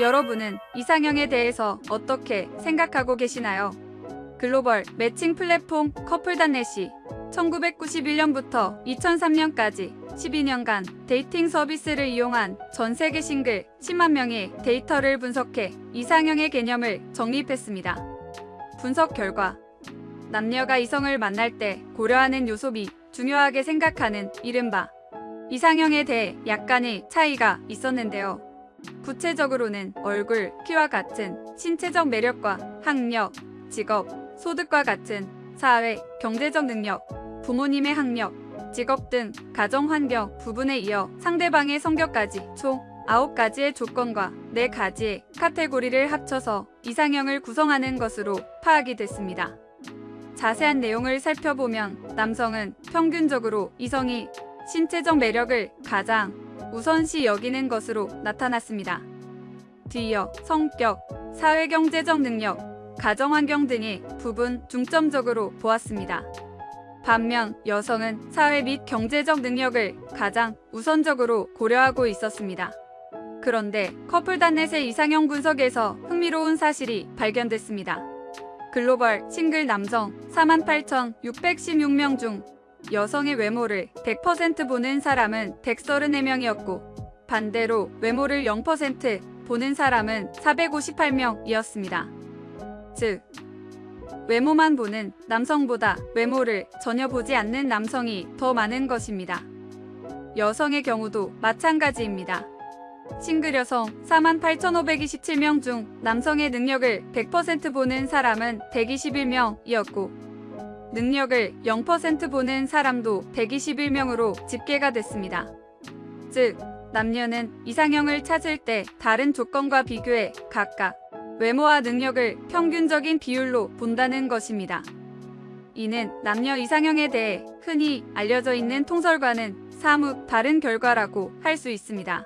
여러분은 이상형에 대해서 어떻게 생각하고 계시나요? 글로벌 매칭 플랫폼 커플단넷이 1991년부터 2003년까지 12년간 데이팅 서비스를 이용한 전 세계 싱글 10만 명의 데이터를 분석해 이상형의 개념을 정립했습니다. 분석 결과 남녀가 이성을 만날 때 고려하는 요소 및 중요하게 생각하는 이른바 이상형에 대해 약간의 차이가 있었는데요. 구체적으로는 얼굴, 키와 같은 신체적 매력과 학력, 직업, 소득과 같은 사회, 경제적 능력, 부모님의 학력, 직업 등 가정 환경 부분에 이어 상대방의 성격까지 총 9가지의 조건과 4가지의 카테고리를 합쳐서 이상형을 구성하는 것으로 파악이 됐습니다. 자세한 내용을 살펴보면 남성은 평균적으로 이성이 신체적 매력을 가장 우선시 여기는 것으로 나타났습니다. 뒤이어 성격, 사회경제적 능력, 가정환경 등의 부분 중점적으로 보았습니다. 반면 여성은 사회 및 경제적 능력을 가장 우선적으로 고려하고 있었습니다. 그런데 커플단넷의 이상형 분석에서 흥미로운 사실이 발견됐습니다. 글로벌 싱글 남성 48,616명 중 여성의 외모를 100% 보는 사람은 134명이었고 반대로 외모를 0% 보는 사람은 458명이었습니다. 즉, 외모만 보는 남성보다 외모를 전혀 보지 않는 남성이 더 많은 것입니다. 여성의 경우도 마찬가지입니다. 싱글 여성 48,527명 중 남성의 능력을 100% 보는 사람은 121명이었고 능력을 0% 보는 사람도 121명으로 집계가 됐습니다. 즉, 남녀는 이상형을 찾을 때 다른 조건과 비교해 각각 외모와 능력을 평균적인 비율로 본다는 것입니다. 이는 남녀 이상형에 대해 흔히 알려져 있는 통설과는 사뭇 다른 결과라고 할 수 있습니다.